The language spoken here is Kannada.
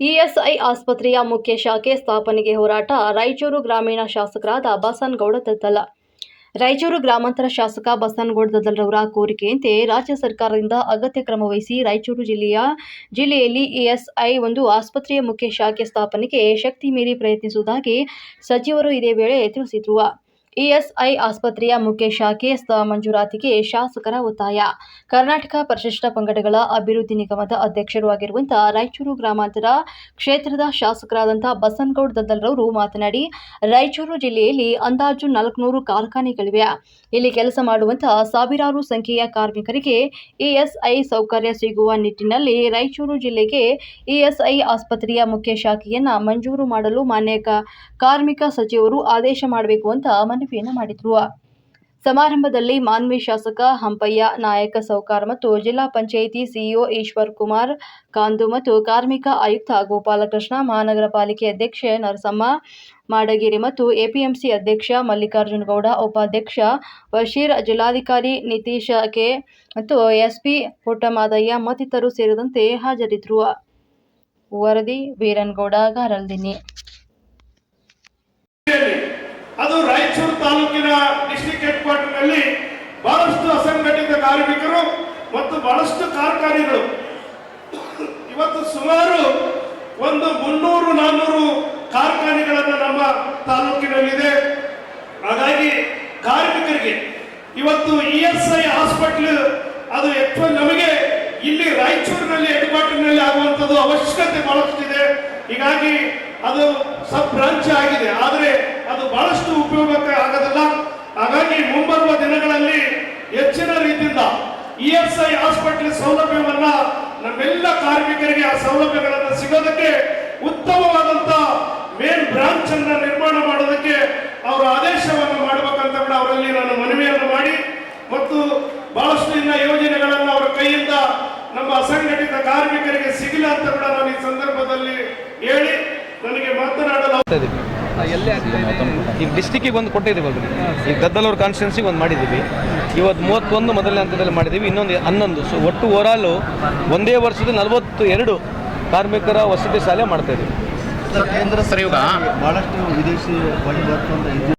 ಆಸ್ಪತ್ರೆಯ ಮುಖ್ಯ ಶಾಖೆ ಸ್ಥಾಪನೆಗೆ ಹೋರಾಟ, ರಾಯಚೂರು ಗ್ರಾಮೀಣ ಶಾಸಕರಾದ ಬಸನ್ಗೌಡ ದದ್ದಲ. ರಾಯಚೂರು ಗ್ರಾಮಾಂತರ ಶಾಸಕ ಬಸನಗೌಡ ದದ್ದಲರವರ ಕೋರಿಕೆಯಂತೆ ರಾಜ್ಯ ಸರ್ಕಾರದಿಂದ ಅಗತ್ಯ ಕ್ರಮ ವಹಿಸಿ ರಾಯಚೂರು ಜಿಲ್ಲೆಯ, ಜಿಲ್ಲೆಯಲ್ಲಿ ಇಎಸ್ಐ ಒಂದು ಆಸ್ಪತ್ರೆಯ ಮುಖ್ಯ ಶಾಖೆ ಸ್ಥಾಪನೆಗೆ ಶಕ್ತಿ ಮೀರಿ ಪ್ರಯತ್ನಿಸುವುದಾಗಿ ಸಚಿವರು ಇದೇ ವೇಳೆ ತಿಳಿಸಿದರು. ಇಎಸ್ಐ ಆಸ್ಪತ್ರೆಯ ಮುಖ್ಯ ಶಾಖೆ ಸ್ಥಳ ಮಂಜೂರಾತಿಗೆ ಶಾಸಕರ ಒತ್ತಾಯ. ಕರ್ನಾಟಕ ಪರಿಶಿಷ್ಟ ಪಂಗಡಗಳ ಅಭಿವೃದ್ಧಿ ನಿಗಮದ ಅಧ್ಯಕ್ಷರೂ ಆಗಿರುವಂತಹ ರಾಯಚೂರು ಗ್ರಾಮಾಂತರ ಕ್ಷೇತ್ರದ ಶಾಸಕರಾದಂತಹ ಬಸನಗೌಡ ದದ್ದಲ್ರವರು ಮಾತನಾಡಿ, ರಾಯಚೂರು ಜಿಲ್ಲೆಯಲ್ಲಿ ಅಂದಾಜು ನಾಲ್ಕುನೂರು ಕಾರ್ಖಾನೆಗಳಿವೆ. ಇಲ್ಲಿ ಕೆಲಸ ಮಾಡುವಂತಹ ಸಾವಿರಾರು ಸಂಖ್ಯೆಯ ಕಾರ್ಮಿಕರಿಗೆ ಇಎಸ್ಐ ಸೌಕರ್ಯ ಸಿಗುವ ನಿಟ್ಟಿನಲ್ಲಿ ರಾಯಚೂರು ಜಿಲ್ಲೆಗೆ ಇಎಸ್ಐ ಆಸ್ಪತ್ರೆಯ ಮುಖ್ಯ ಶಾಖೆಯನ್ನು ಮಂಜೂರು ಮಾಡಲು ಮಾನ್ಯ ಕಾರ್ಮಿಕ ಸಚಿವರು ಆದೇಶ ಮಾಡಬೇಕು ಅಂತ ಮನವಿಯನ್ನು ಮಾಡಿದ್ರು. ಸಮಾರಂಭದಲ್ಲಿ ಮಾನ್ವಿ ಶಾಸಕ, ಹಂಪಯ್ಯ ನಾಯಕ ಸೌಕಾರ್ ಮತ್ತು ಜಿಲ್ಲಾ ಪಂಚಾಯಿತಿ ಸಿಇಒ ಈಶ್ವರ್ ಕುಮಾರ್ ಕಾಂದು ಮತ್ತು ಕಾರ್ಮಿಕ ಆಯುಕ್ತ ಗೋಪಾಲಕೃಷ್ಣ, ಮಹಾನಗರ ಪಾಲಿಕೆ ಅಧ್ಯಕ್ಷೆ ನರಸಮ್ಮ, ಮಾಡಗಿರಿ ಮತ್ತು ಎಪಿಎಂಸಿ ಅಧ್ಯಕ್ಷ ಮಲ್ಲಿಕಾರ್ಜುನ ಗೌಡ, ಉಪಾಧ್ಯಕ್ಷ ಬಶೀರ್, ಜಿಲ್ಲಾಧಿಕಾರಿ ನಿತೀಶ ಕೆ ಮತ್ತು ಎಸ್ಪಿ ಪುಟ್ಟಮಾದಯ್ಯ ಮತ್ತಿತರರು ಸೇರಿದಂತೆ ಹಾಜರಿದ್ದರು ವರದಿ, ವೀರನ್ಗೌಡ, ಗಾರಲ್ದಿನ್ನಿ. ಅದು ರಾಯಚೂರು ತಾಲೂಕಿನ ಡಿಸ್ಟ್ರಿಕ್ಟ್ ಹೆಡ್ ಕ್ವಾರ್ಟರ್ನಲ್ಲಿ ಬಹಳಷ್ಟು ಅಸಂಘಟಿತ ಕಾರ್ಮಿಕರು ಮತ್ತು ಬಹಳಷ್ಟು ಕಾರ್ಖಾನೆಗಳು. ಇವತ್ತು ಸುಮಾರು ಒಂದು ಮುನ್ನೂರು ನಾನ್ನೂರು ಕಾರ್ಖಾನೆಗಳನ್ನು ನಮ್ಮ ತಾಲೂಕಿನಲ್ಲಿದೆ. ಹಾಗಾಗಿ ಕಾರ್ಮಿಕರಿಗೆ ಇವತ್ತು ಇ ಎಸ್ ಐ ಹಾಸ್ಪಿಟಲ್, ಅದು ಹೆಚ್ಚು ನಮಗೆ ಇಲ್ಲಿ ರಾಯಚೂರಿನಲ್ಲಿ ಹೆಡ್ ಕ್ವಾರ್ಟರ್ನಲ್ಲಿ ಆಗುವಂಥದ್ದು ಅವಶ್ಯಕತೆ ಬಹಳಷ್ಟಿದೆ. ಹೀಗಾಗಿ ಅದು ಸಬ್ ಬ್ರಾಂಚ್ ಆಗಿದೆ. ಆದರೆ ಅದು ಬಹಳಷ್ಟು ಉಪಯೋಗಕ್ಕೆ ಆಗೋದಿಲ್ಲ. ಹಾಗಾಗಿ ಮುಂಬರುವ ದಿನಗಳಲ್ಲಿ ಹೆಚ್ಚಿನ ರೀತಿಯಿಂದ ಇ ಎಸ್ ಐ ಹಾಸ್ಪಿಟಲ್ ಸೌಲಭ್ಯವನ್ನ ನಮ್ಮೆಲ್ಲ ಕಾರ್ಮಿಕರಿಗೆ ಆ ಸೌಲಭ್ಯಗಳನ್ನು ಸಿಗೋದಕ್ಕೆ ಉತ್ತಮವಾದಂತ ಮೇನ್ ಬ್ರಾಂಚ್ ಅನ್ನ ನಿರ್ಮಾಣ ಮಾಡೋದಕ್ಕೆ ಅವರ ಆದೇಶವನ್ನು ಮಾಡಬೇಕಂತ ಕೂಡ ಅವರಲ್ಲಿ ನಾನು ಮನವಿಯನ್ನು ಮಾಡಿ ಮತ್ತು ಬಹಳಷ್ಟು ಇನ್ನ ಯೋಜನೆಗಳನ್ನು ಅವರ ಕೈಯಿಂದ ನಮ್ಮ ಅಸಂಘಟಿತ ಕಾರ್ಮಿಕರಿಗೆ ಸಿಗಲಿ ಅಂತ ಕೂಡ ನಾನು ಈ ಸಂದರ್ಭದಲ್ಲಿ ಹೇಳಿ, ನನಗೆ ಮಾತನಾಡಲು ಈಗ ಡಿಸ್ಟಿಕ್ಕಿಗೆ ಒಂದು ಕೊಟ್ಟಿದ್ದೀವಿ ಅಲ್ರಿ ಈಗ ಗದ್ದಲೂರು ಕಾನ್ಸ್ಟಿಟ್ಯೂನ್ಸಿಗೆ ಒಂದು ಮಾಡಿದ್ದೀವಿ. ಇವತ್ತು ಮೂವತ್ತೊಂದು ಮೊದಲನೇ ಹಂತದಲ್ಲಿ ಮಾಡಿದ್ದೀವಿ ಇನ್ನೊಂದು ಹನ್ನೊಂದು. ಸೊ ಒಟ್ಟು ಓವರಾಲು ಒಂದೇ ವರ್ಷದ ನಲವತ್ತು ಎರಡು ಕಾರ್ಮಿಕರ ವಸತಿ ಶಾಲೆ ಮಾಡ್ತಾ ಇದ್ದೀವಿ. ಸರ್ ಕೇಂದ್ರ ಸರ್ ಇವಾಗ ಬಹಳಷ್ಟು ವಿದೇಶಿ ಬಂದು